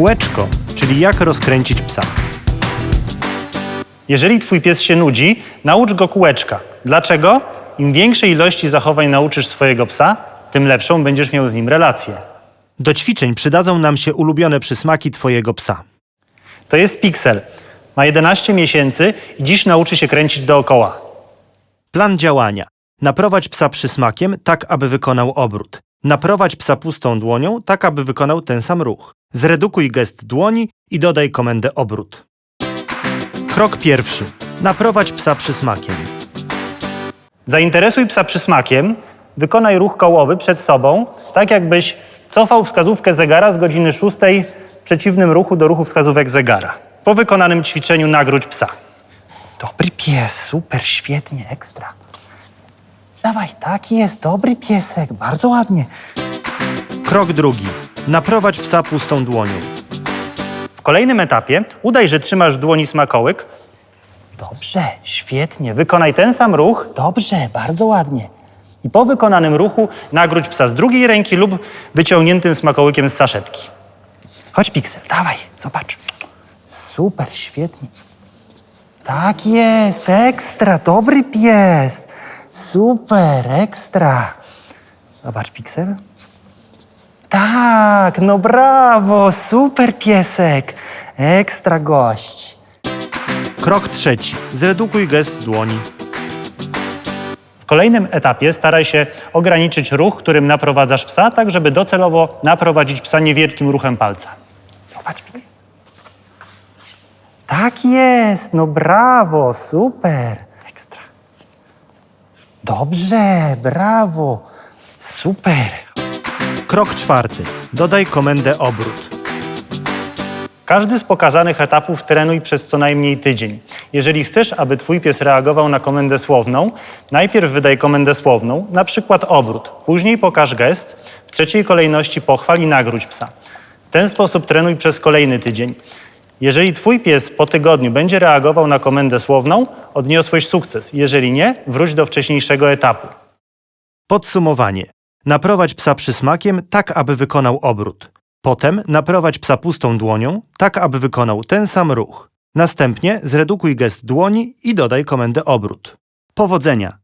Kółeczko, czyli jak rozkręcić psa. Jeżeli twój pies się nudzi, naucz go kółeczka. Dlaczego? Im większej ilości zachowań nauczysz swojego psa, tym lepszą będziesz miał z nim relację. Do ćwiczeń przydadzą nam się ulubione przysmaki twojego psa. To jest Pixel. Ma 11 miesięcy i dziś nauczy się kręcić dookoła. Plan działania. Naprowadź psa przysmakiem, tak aby wykonał obrót. Naprowadź psa pustą dłonią, tak aby wykonał ten sam ruch. Zredukuj gest dłoni i dodaj komendę obrót. Krok pierwszy. Naprowadź psa przysmakiem. Zainteresuj psa przysmakiem. Wykonaj ruch kołowy przed sobą, tak jakbyś cofał wskazówkę zegara z godziny 6 w przeciwnym ruchu do ruchu wskazówek zegara. Po wykonanym ćwiczeniu nagródź psa. Dobry pies, super, świetnie, ekstra. Dawaj, tak jest, dobry piesek, bardzo ładnie. Krok drugi. Naprowadź psa pustą dłonią. W kolejnym etapie udaj, że trzymasz w dłoni smakołyk. Dobrze, Świetnie. Wykonaj ten sam ruch dobrze, bardzo ładnie. i po wykonanym ruchu nagródź psa z drugiej ręki lub wyciągniętym smakołykiem z saszetki. Chodź, Pixel, dawaj, zobacz. Super, świetnie. Tak jest, ekstra, dobry pies. Super, ekstra. Zobacz, Pixel. Tak, no brawo, super piesek. Ekstra gość. Krok trzeci. Zredukuj gest dłoni. W kolejnym etapie staraj się ograniczyć ruch, którym naprowadzasz psa, tak żeby docelowo naprowadzić psa niewielkim ruchem palca. Pixel. Tak jest, no brawo, super. Ekstra. Dobrze, brawo. Super. Krok czwarty. Dodaj komendę obrót. Każdy z pokazanych etapów trenuj przez co najmniej tydzień. Jeżeli chcesz, aby twój pies reagował na komendę słowną, najpierw wydaj komendę słowną, na przykład obrót. Później pokaż gest, w trzeciej kolejności pochwal i nagródź psa. W ten sposób trenuj przez kolejny tydzień. Jeżeli twój pies po tygodniu będzie reagował na komendę słowną, odniosłeś sukces. Jeżeli nie, wróć do wcześniejszego etapu. Podsumowanie. Naprowadź psa przysmakiem, tak aby wykonał obrót. Potem naprowadź psa pustą dłonią, tak aby wykonał ten sam ruch. Następnie zredukuj gest dłoni i dodaj komendę obrót. Powodzenia!